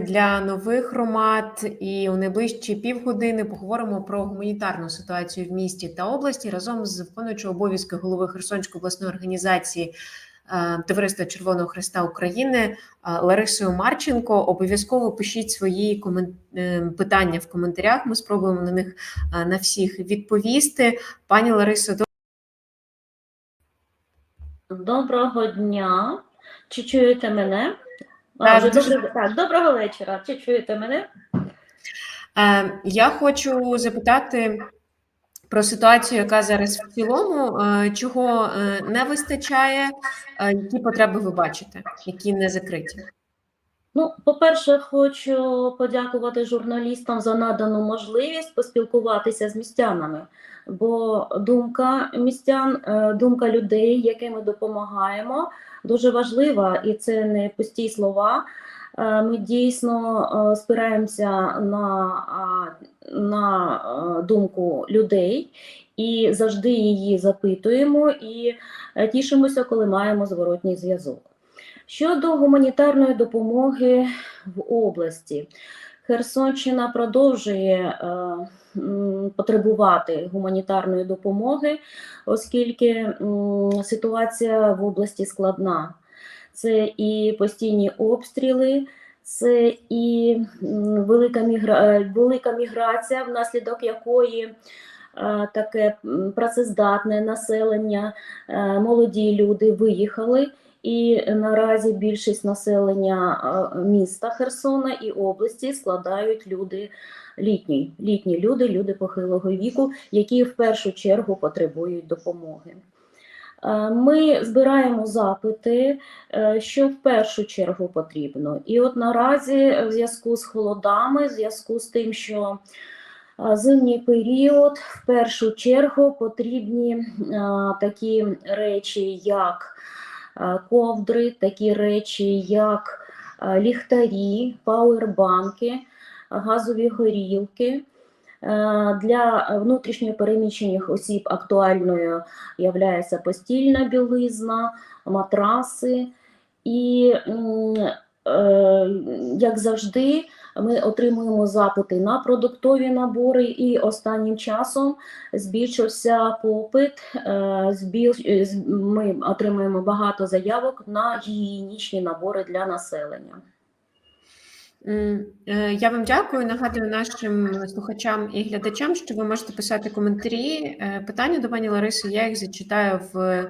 для нових громад, і у найближчі півгодини поговоримо про гуманітарну ситуацію в місті та області разом з виконуючою обов'язки голови Херсонської обласної організації е, Товариства Червоного Христа України е, Ларисою Марченко. Обов'язково пишіть свої е, питання в коментарях. Ми спробуємо на них на всіх відповісти. Пані Ларисо, Доброго дня. Чи чуєте мене? Так, вже дуже- так, доброго вечора. Чи чуєте мене? Е, Я хочу запитати про ситуацію, яка зараз в цілому, Е, чого е, не вистачає, Е, які потреби ви бачите, які не закриті. Ну, по-перше, хочу подякувати журналістам за надану можливість поспілкуватися з містянами, бо думка містян, е, думка людей, яким ми допомагаємо, дуже важлива, і це не пусті слова. Е, Ми дійсно е, спираємося на, на е, думку людей і завжди її запитуємо і тішимося, коли маємо зворотній зв'язок. Щодо гуманітарної допомоги в області, Херсонщина продовжує потребувати гуманітарної допомоги, оскільки ситуація в області складна. Це і постійні обстріли, це і велика, мігра... е, велика міграція, внаслідок якої е, таке працездатне населення, е, молоді люди виїхали. І наразі більшість населення міста Херсона і області складають люди літні, літні люди, люди похилого віку, які в першу чергу потребують допомоги. Ми збираємо запити, е, що в першу чергу потрібно. І от наразі, в зв'язку з холодами, в зв'язку з тим, що зимній період, в першу чергу потрібні такі речі, як ковдри, такі речі, як е, ліхтарі, пауербанки, газові горілки. Е, Для внутрішньопереміщених осіб актуальною є постільна білизна, матраси. І, е, як завжди, ми отримуємо запити на продуктові набори, і останнім часом збільшився попит. е, Ми отримуємо багато заявок на гігієнічні набори для населення. Е, Я вам дякую. Нагадую нашим слухачам і глядачам, що ви можете писати коментарі, е, питання до пані Лариси. Я їх зачитаю в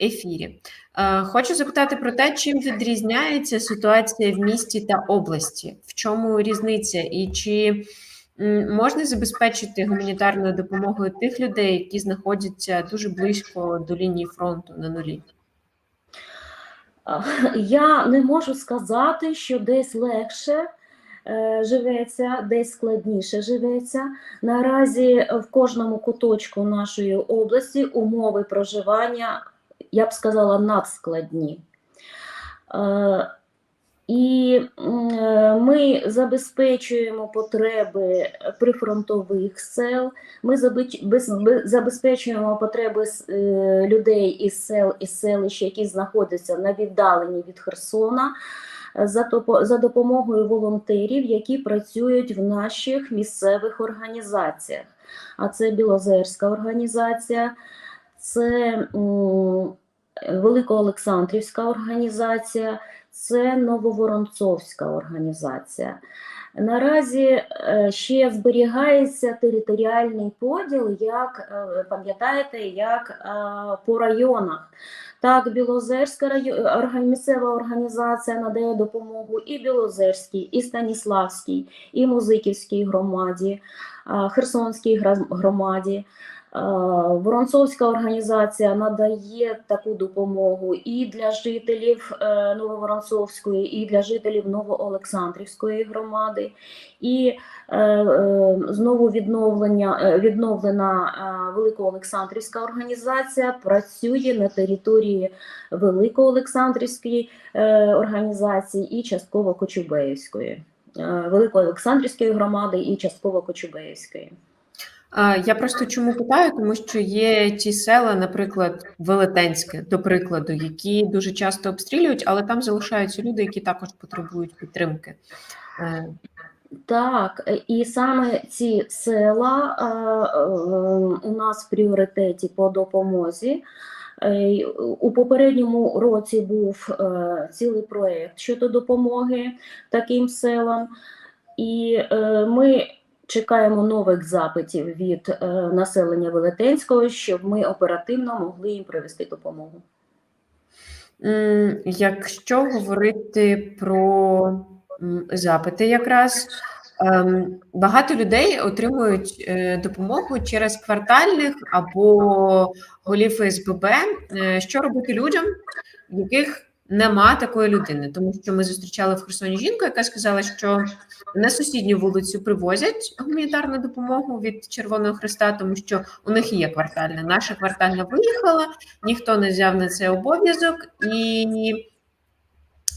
ефірі. Е, Хочу запитати про те, чим відрізняється ситуація в місті та області, в чому різниця, і чи можна забезпечити гуманітарною допомогою тих людей, які знаходяться дуже близько до лінії фронту на нулі. Я не можу сказати, що десь легше е, живеться, десь складніше живеться. Наразі в кожному куточку нашої області умови проживання, я б сказала, надскладні. І е, ми забезпечуємо потреби прифронтових сел, ми забезпечуємо потреби е, людей із сел і селищ, які знаходяться на віддаленні від Херсона, за, допомогою волонтерів, які працюють в наших місцевих організаціях. А це Білозерська організація, це Великоолександрівська організація, це Нововоронцовська організація. Наразі е, ще зберігається територіальний поділ, як е, пам'ятаєте, як е, по районах. Так, Білозерська райо- орга- місцева організація надає допомогу і Білозерській, і Станіславській, і Музиківській громаді, Херсонській громаді. Е, Воронцовська організація надає таку допомогу і для жителів е, Нововоронцовської, і для жителів Новоолександрівської громади. І е, знову відновлення, відновлена Великоолександрівська організація працює на території Великоолександрівської організації і частково Кочубеївської, Великоолександрівської громади і частково Кочубеївської. Я просто чому питаю, тому що є ті села, наприклад, Велетенське, до прикладу, які дуже часто обстрілюють, але там залишаються люди, які також потребують підтримки. Е, Так, е, і саме ці села е, у нас в пріоритеті по допомозі. У попередньому році був цілий проєкт щодо допомоги таким селам, і ми чекаємо нових запитів від е, населення Велетенського, щоб ми оперативно могли їм привести допомогу. Якщо говорити про запити, якраз ем, багато людей отримують е, допомогу через квартальних або голів СББ. Е, Що робити людям, яких нема такої людини? Тому що ми зустрічали в Херсоні жінку, яка сказала, що на сусідню вулицю привозять гуманітарну допомогу від Червоного Христа, тому що у них є квартальна. Наша квартальна виїхала, ніхто не взяв на це обов'язок, і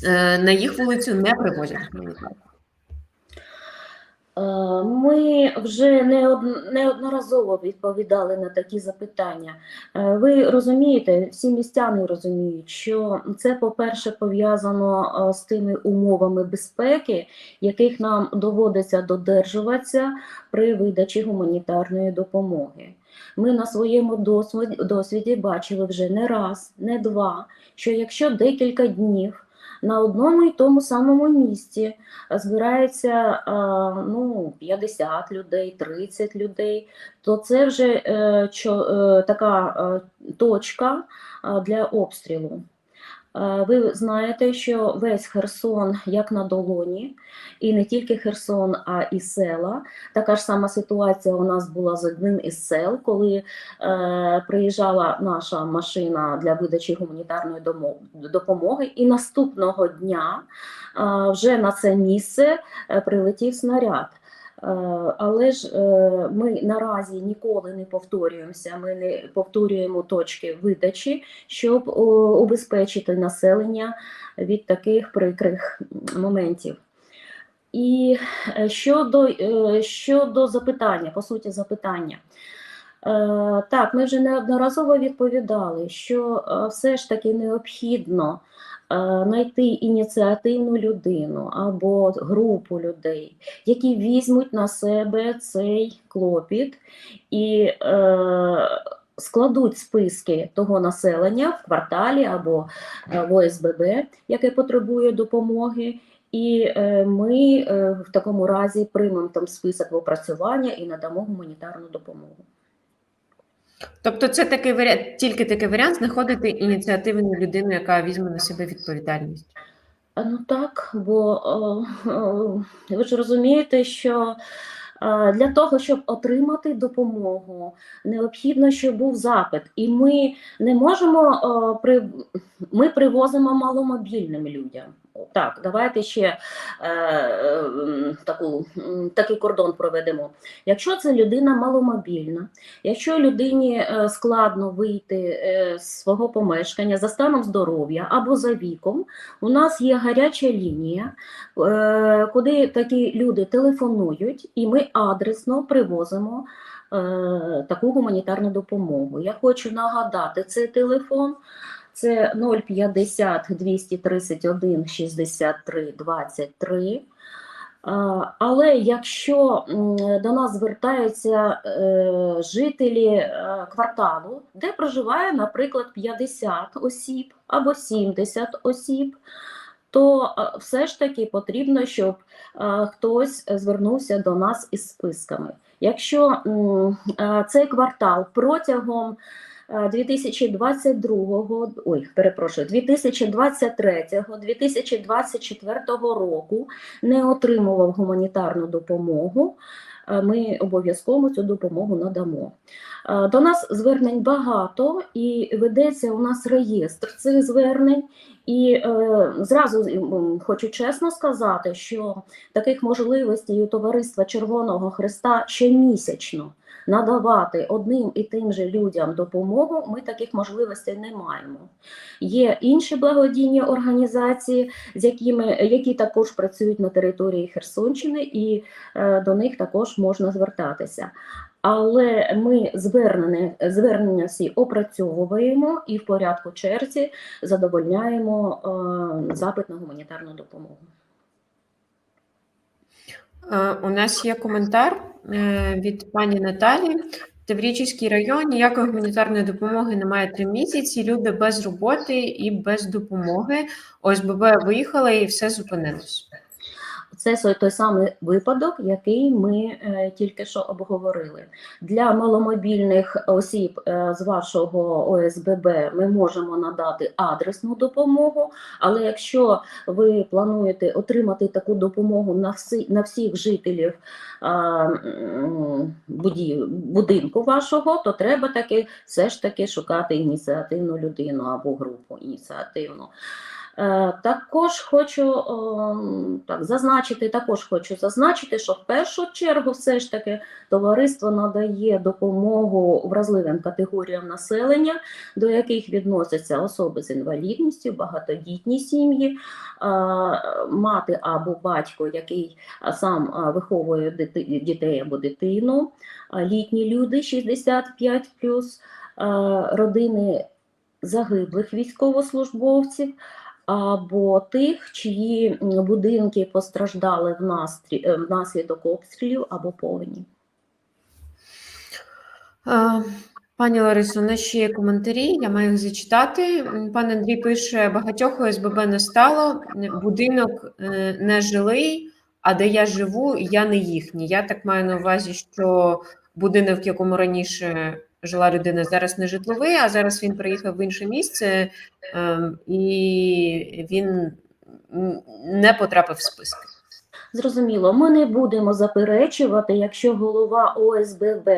е, на їх вулицю не привозять гуманітарку. Е, Ми вже неодноразово відповідали на такі запитання. Е, Ви розумієте, всі містяни розуміють, що це, по-перше, пов'язано е, з тими умовами безпеки, яких нам доводиться додержуватися при видачі гуманітарної допомоги. Ми на своєму досвіді, досвіді бачили вже не раз, не два, що якщо декілька днів на одному і тому самому місці збирається ну, 50 людей, 30 людей, то це вже е, е, така е, точка для обстрілу. Ви знаєте, що весь Херсон як на долоні, і не тільки Херсон, а і села. Така ж сама ситуація у нас була з одним із сел, коли е, приїжджала наша машина для видачі гуманітарної допомоги, і наступного дня е, вже на це місце е, прилетів снаряд. Е, Але ж е, ми наразі ніколи не повторюємося, ми не повторюємо точки видачі, щоб убезпечити населення від таких прикрих моментів. І е, щодо, щодо запитання, по суті, запитання. Так, ми вже неодноразово відповідали, що все ж таки необхідно знайти ініціативну людину або групу людей, які візьмуть на себе цей клопіт і е, складуть списки того населення в кварталі або е, в ОСББ, яке потребує допомоги. І е, ми е, в такому разі приймемо там список в опрацювання і надамо гуманітарну допомогу. Тобто, це такий варіант, тільки такий варіант знаходити ініціативну людину, яка візьме на себе відповідальність. Ну так, бо ви ж розумієте, що для того, щоб отримати допомогу, необхідно, щоб був запит. І ми не можемо ми привозимо маломобільним людям. Так, давайте ще е, е, таку, такий кордон проведемо. Якщо це людина маломобільна, якщо людині е, складно вийти е, з свого помешкання за станом здоров'я або за віком, у нас є гаряча лінія, е, куди такі люди телефонують, і ми адресно привозимо таку гуманітарну допомогу. Я хочу нагадати цей телефон. Це 050 231 63 23. Але якщо до нас звертаються е, жителі е, кварталу, де проживає, наприклад, 50 осіб або 70 осіб, то е, все ж таки потрібно, щоб хтось звернувся до нас із списками. Якщо цей квартал протягом 2022, ой, перепрошую, 2023-2024 року не отримував гуманітарну допомогу, е, ми обов'язково цю допомогу надамо. Е, До нас звернень багато і ведеться у нас реєстр цих звернень. І е, зразу хочу чесно сказати, що таких можливостей у Товариства Червоного Христа щомісячно надавати одним і тим же людям допомогу, ми таких можливостей не маємо. Є інші благодійні організації, з якими, які також працюють на території Херсонщини, і е, до них також можна звертатися. Але ми звернення, звернення всі опрацьовуємо і в порядку черзі задовольняємо е, запит на гуманітарну допомогу. Е, У нас є коментар е, від пані Наталі. Таврічівський район ніякої гуманітарної допомоги немає три місяці. Люди без роботи і без допомоги. ОСББ виїхали і все зупинилось. Це той самий випадок, який ми е, тільки що обговорили. Для маломобільних осіб е, з вашого ОСББ ми можемо надати адресну допомогу, але якщо ви плануєте отримати таку допомогу на, всі, на всіх жителів будинку вашого, то треба таки все ж таки шукати ініціативну людину або групу ініціативну. Е, Також хочу ем, так, зазначити, також хочу зазначити, що в першу чергу все ж таки товариство надає допомогу вразливим категоріям населення, до яких відносяться особи з інвалідністю, багатодітні сім'ї, е, мати або батько, який сам виховує дітей або дитину, літні люди 65 родини загиблих військовослужбовців або тих, чиї будинки постраждали е, внаслідок обстрілів або повені. Пані Ларисо, у ще є коментарі, я маю їх зачитати. Пан Андрій пише: багатьох ОСББ не стало, будинок е, не жилий, а де я живу, я не їхній. Я так маю на увазі, що будинок, в якому раніше жила людина, зараз не житловий, а зараз він приїхав в інше місце, ем, і він не потрапив в списки. Зрозуміло, ми не будемо заперечувати, якщо голова ОСББ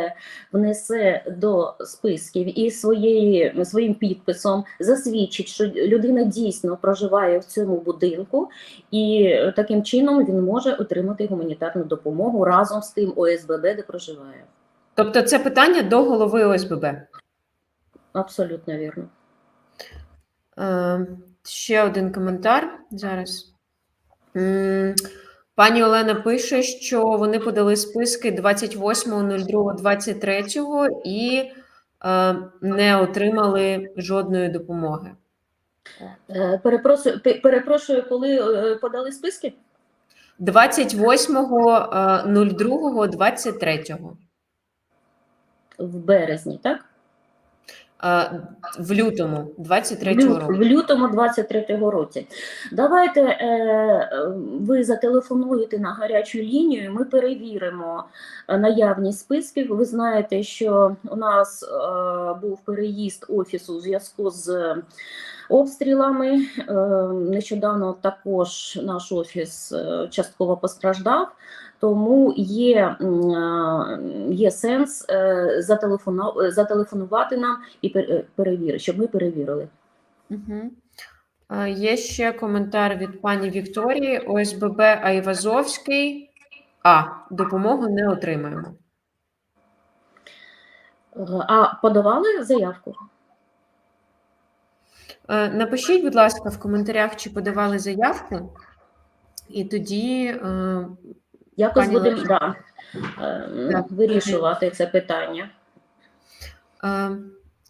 внесе до списків і своєї, своїм підписом засвідчить, що людина дійсно проживає в цьому будинку, і таким чином він може отримати гуманітарну допомогу разом з тим ОСББ, де проживає. Тобто, це питання до голови ОСББ. Абсолютно вірно. Е, ще один коментар зараз. Пані Олена пише, що вони подали списки 28.02.23 і е, не отримали жодної допомоги. Е, Перепрошую, перепрошую, коли подали списки? 28.02.23. В березні, так? А, В лютому В 23 лю- року. В лютому 23-го році. Давайте е, ви зателефонуєте на гарячу лінію, ми перевіримо е, наявність списків. Ви знаєте, що у нас е, був переїзд офісу у зв'язку з обстрілами. Е, нещодавно також наш офіс е, частково постраждав. Тому є, е, є сенс зателефонувати нам і перевірити, щоб ми перевірили. Угу. Є ще коментар від пані Вікторії. ОСББ Айвазовський. А, допомогу не отримаємо. А подавали заявку? Е, Напишіть, будь ласка, в коментарях, чи подавали заявку, і тоді е, Якось Пані будемо да, е, Так. вирішувати це питання.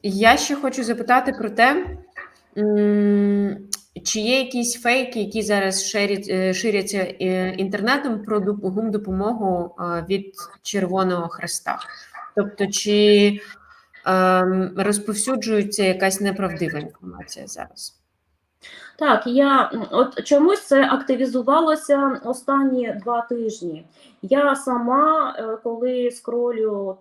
Я ще хочу запитати про те, чи є якісь фейки, які зараз ширяться інтернетом про доп- гумдопомогу від Червоного Хреста? Тобто, чи розповсюджується якась неправдива інформація зараз? Так, я от чомусь це активізувалося останні два тижні. Я сама, е, коли скролю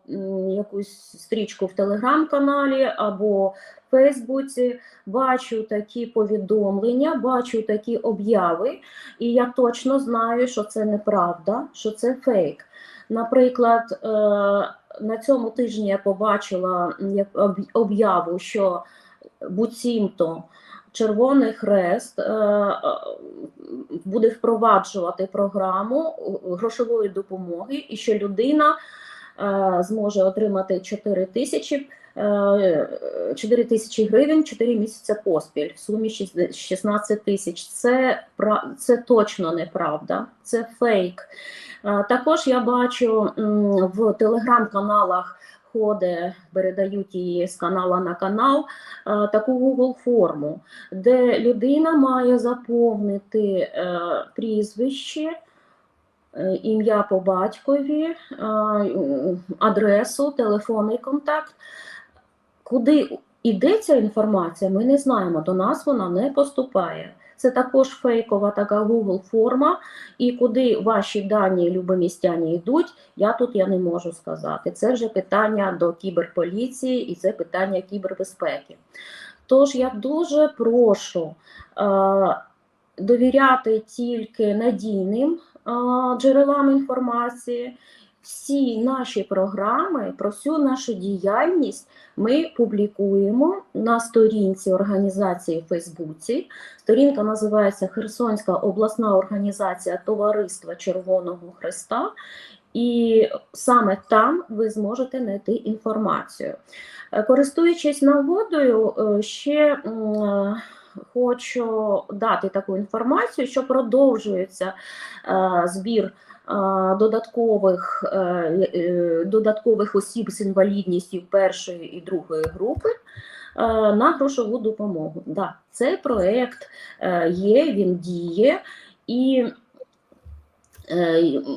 якусь стрічку в телеграм-каналі або в Фейсбуці, бачу такі повідомлення, бачу такі обяви, і я точно знаю, що це неправда, що це фейк. Наприклад, е, на цьому тижні я побачила об'яву, що буцімто Червоний Хрест е, е, буде впроваджувати програму грошової допомоги, і що людина е, зможе отримати 4 тисячі. Е, 4 тисячі гривень 4 місяці поспіль в сумі 16 тисяч. Це, це точно неправда, це фейк. Е, Також я бачу в телеграм-каналах ходить, передають її з канала на канал е, таку Google форму, де людина має заповнити е, прізвище, е, ім'я по батькові, е, адресу, телефонний контакт. Куди іде ця інформація, ми не знаємо. До нас вона не поступає. Це також фейкова така Google форма, і куди ваші дані любомістяні йдуть, я тут я не можу сказати. Це вже питання до кіберполіції і це питання кібербезпеки. Тож я дуже прошу е, довіряти тільки надійним е, джерелам інформації. Всі наші програми про всю нашу діяльність ми публікуємо на сторінці організації в Фейсбуці. Сторінка називається Херсонська обласна організація Товариства Червоного Хреста. І саме там ви зможете знайти інформацію. Е, Користуючись нагодою, е, ще е, хочу дати таку інформацію, що продовжується збір додаткових, е, е, додаткових осіб з інвалідністю першої і другої групи е, на грошову допомогу. Да, цей проект е, є, він діє і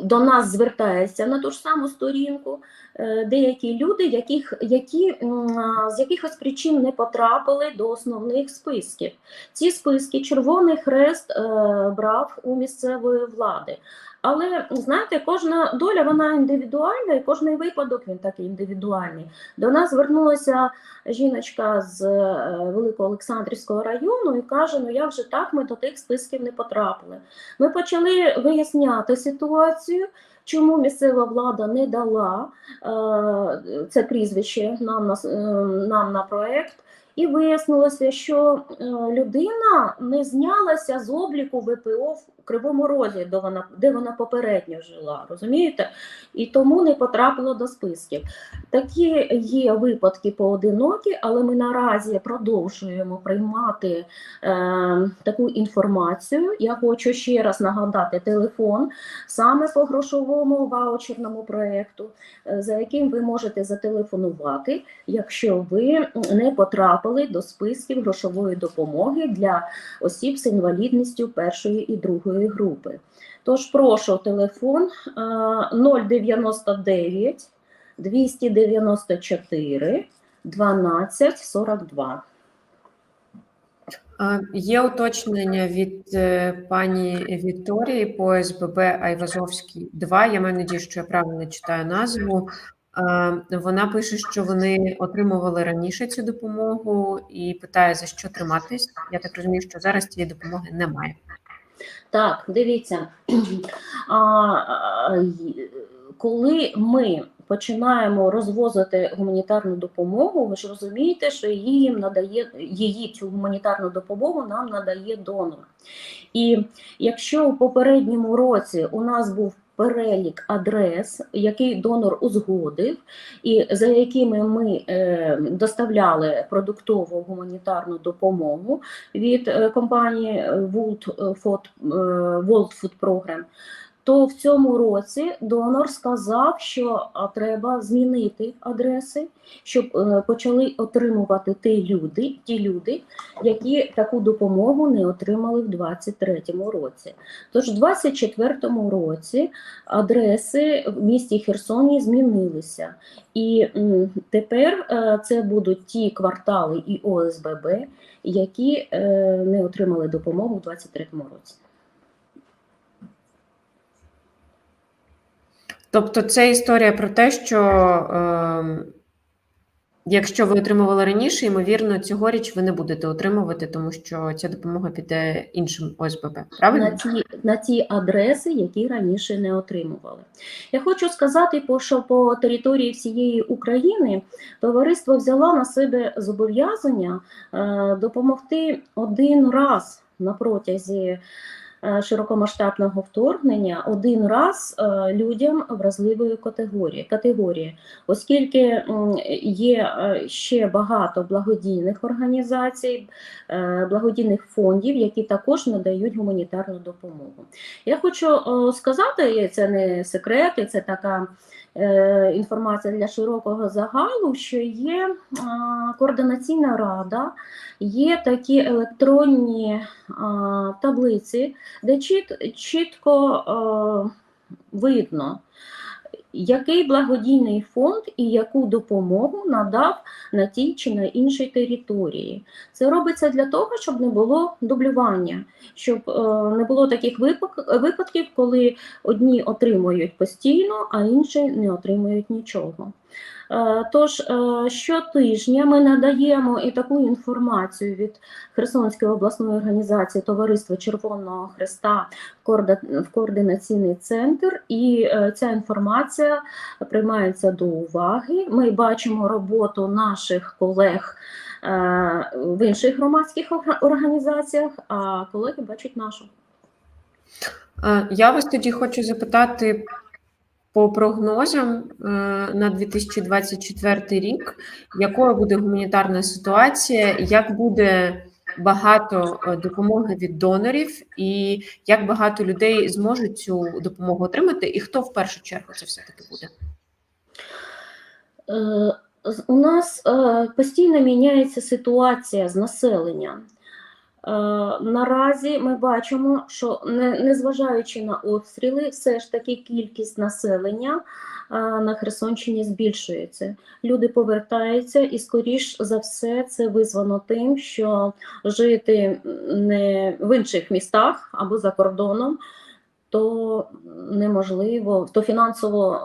до нас звертається на ту ж саму сторінку деякі люди, яких, які з якихось причин не потрапили до основних списків. Ці списки Червоний Хрест брав у місцевої влади. Але знаєте, кожна доля вона індивідуальна, і кожний випадок він такий індивідуальний. До нас звернулася жіночка з е, Великоолександрівського району і каже: Ну як же так, ми до тих списків не потрапили. Ми почали виясняти ситуацію. Чому місцева влада не дала е, це прізвище нам на, е, нам на проект? І вияснилося, що людина не знялася з обліку ВПО Кривому Розі, де вона, де вона попередньо жила, розумієте? І тому не потрапила до списків. Такі є випадки поодинокі, але ми наразі продовжуємо приймати е, таку інформацію. Я хочу ще раз нагадати телефон саме по грошовому ваучерному проєкту, е, за яким ви можете зателефонувати, якщо ви не потрапили до списків грошової допомоги для осіб з інвалідністю першої і другої групи. Тож прошу телефон е, 099 294 12 42. Є уточнення від е, пані Вікторії по СББ Айвазовський 2. Я маю надію, що я правильно читаю назву. Вона пише, що вони отримували раніше цю допомогу і питає, за що триматись. Я так розумію, що зараз цієї допомоги немає. Так, дивіться, а, а, коли ми починаємо розвозити гуманітарну допомогу, ви ж розумієте, що її надає її цю гуманітарну допомогу нам надає донор. І якщо у попередньому році у нас був перелік адрес, який донор узгодив, і за якими ми е, доставляли продуктову гуманітарну допомогу від е, компанії е, World Food Program, то в цьому році донор сказав, що треба змінити адреси, щоб е, почали отримувати ті люди, ті люди, які таку допомогу не отримали в 2023 році. Тож в 2024 році адреси в місті Херсоні змінилися. І тепер е, це будуть ті квартали і ОСББ, які е, не отримали допомогу в 2023 році. Тобто, це історія про те, що е, якщо ви отримували раніше, ймовірно, цьогоріч ви не будете отримувати, тому що ця допомога піде іншим ОСББ. Правильно? на ті, на ті адреси, які раніше не отримували. Я хочу сказати, що по території всієї України товариство взяло на себе зобов'язання е, допомогти один раз на протязі широкомасштабного вторгнення, один раз е, людям вразливої категорії, категорії, оскільки є е, ще багато благодійних організацій, е, благодійних фондів, які також надають гуманітарну допомогу. Я хочу е, сказати, це не секрет, це така е, інформація для широкого загалу, що є е, координаційна рада, є такі електронні е, таблиці, де чіт, чітко. е, видно, який благодійний фонд і яку допомогу надав на тій чи на іншій території. Це робиться для того, щоб не було дублювання, щоб е, не було таких випадків, коли одні отримують постійно, а інші не отримують нічого. Е, Тож е, щотижня ми надаємо і таку інформацію від Херсонської обласної організації Товариства Червоного Хреста в координаційний центр, і е, ця інформація приймається до уваги. Ми бачимо роботу наших колег в інших громадських організаціях, а колеги бачать нашу. Я вас тоді хочу запитати по прогнозам е, на 2024 рік, якою буде гуманітарна ситуація, як буде багато е, допомоги від донорів, і як багато людей зможуть цю допомогу отримати, і хто в першу чергу це все таки буде? Е, У нас постійно міняється ситуація з населенням. Е, Наразі ми бачимо, що незважаючи на обстріли, все ж таки кількість населення е, на Херсонщині збільшується. Люди повертаються, і скоріш за все це визвано тим, що жити не в інших містах або за кордоном, то неможливо, то фінансово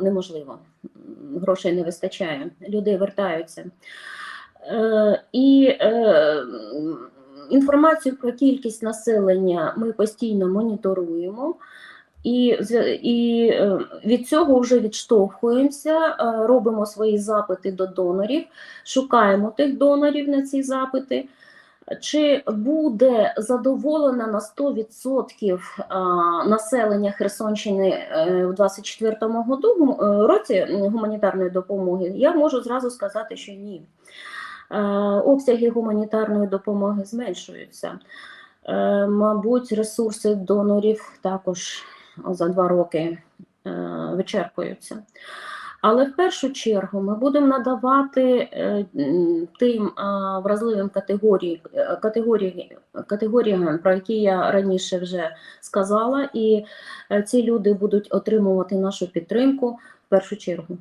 е, неможливо. Грошей не вистачає, люди вертаються. І інформацію про кількість населення ми постійно моніторуємо. І, і е, від цього вже відштовхуємося, е, робимо свої запити до донорів, шукаємо тих донорів на ці запити. Чи буде задоволено на 100% населення Херсонщини е, в 24-му году гум- е, році гуманітарної допомоги? Я можу зразу сказати, що ні. Обсяги гуманітарної допомоги зменшуються. Е, Мабуть, ресурси донорів також за два роки е, вичерпуються. Але в першу чергу ми будемо надавати е, тим вразливим категорії, е, категорії, категоріям, про які я раніше вже сказала, і ці люди будуть отримувати нашу підтримку в першу чергу.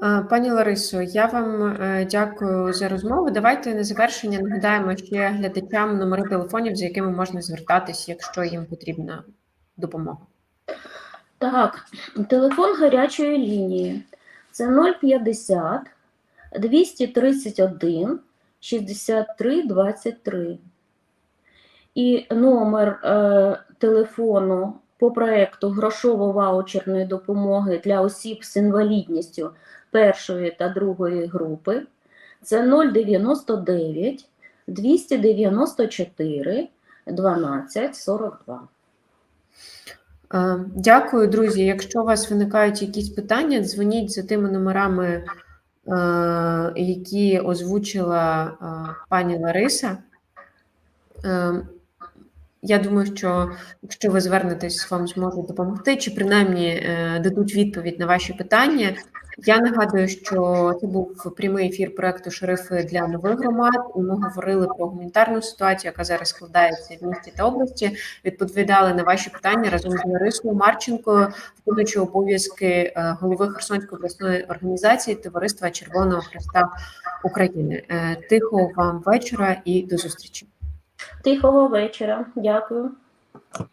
Пані Ларисо, я вам е, дякую за розмову. Давайте на завершення нагадаємо ще глядачам номери телефонів, за якими можна звертатись, якщо їм потрібна допомога. Так, телефон гарячої лінії це 050 231 63 23. І номер е, телефону по проекту грошово-ваучерної допомоги для осіб з інвалідністю першої та другої групи це 099 294 12 42. Е, Дякую, друзі. Якщо у вас виникають якісь питання, дзвоніть за тими номерами, е, які озвучила е, пані Лариса. Е, Я думаю, що якщо ви звернетесь, вам зможуть допомогти, чи принаймні дадуть відповідь на ваші питання. Я нагадую, що це був прямий ефір проекту Шерифи для нових громад. Ми говорили про гуманітарну ситуацію, яка зараз складається в місті та області. Відповідали на ваші питання разом з Ларисою Марченкою, виконуючи обов'язки е, голови Херсонської обласної організації Товариства Червоного Хреста України. Е, Тихого вам вечора і до зустрічі. Тихого вечора. Дякую.